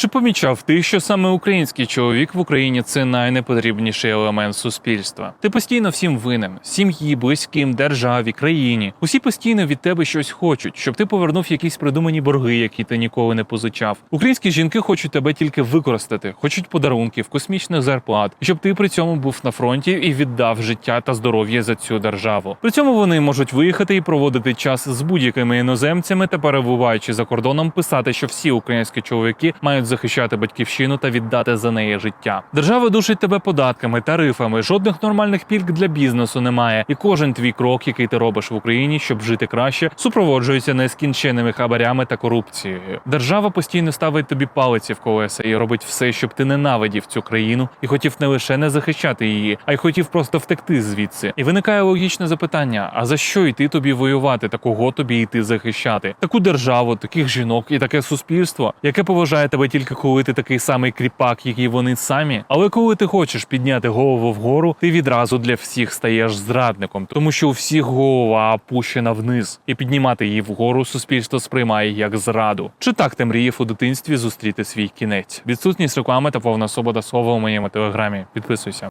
Чи помічав ти, що саме український чоловік в Україні це найнепотрібніший елемент суспільства? Ти постійно всім винен сім'ї, близьким, державі, країні. Усі постійно від тебе щось хочуть, щоб ти повернув якісь придумані борги, які ти ніколи не позичав. Українські жінки хочуть тебе тільки використати, хочуть подарунків, космічних зарплат, щоб ти при цьому був на фронті і віддав життя та здоров'я за цю державу. При цьому вони можуть виїхати і проводити час з будь-якими іноземцями та перебуваючи за кордоном, писати, що всі українські чоловіки мають захищати батьківщину та віддати за неї життя. Держава душить тебе податками, тарифами, жодних нормальних пільг для бізнесу немає, і кожен твій крок, який ти робиш в Україні, щоб жити краще, супроводжується нескінченими хабарями та корупцією. Держава постійно ставить тобі палиці в колеса і робить все, щоб ти ненавидів цю країну і хотів не лише не захищати її, а й хотів просто втекти звідси. І виникає логічне запитання: а за що йти тобі воювати, та кого тобі йти захищати? Таку державу, таких жінок і таке суспільство, яке поважає тебе тільки коли ти такий самий кріпак, як і вони самі. Але коли ти хочеш підняти голову вгору, ти відразу для всіх стаєш зрадником, тому що у всіх голова опущена вниз, і піднімати її вгору суспільство сприймає як зраду. Чи так ти мріяв у дитинстві зустріти свій кінець? Відсутність реклами та повна свобода слова у моєму телеграмі. Підписуйся.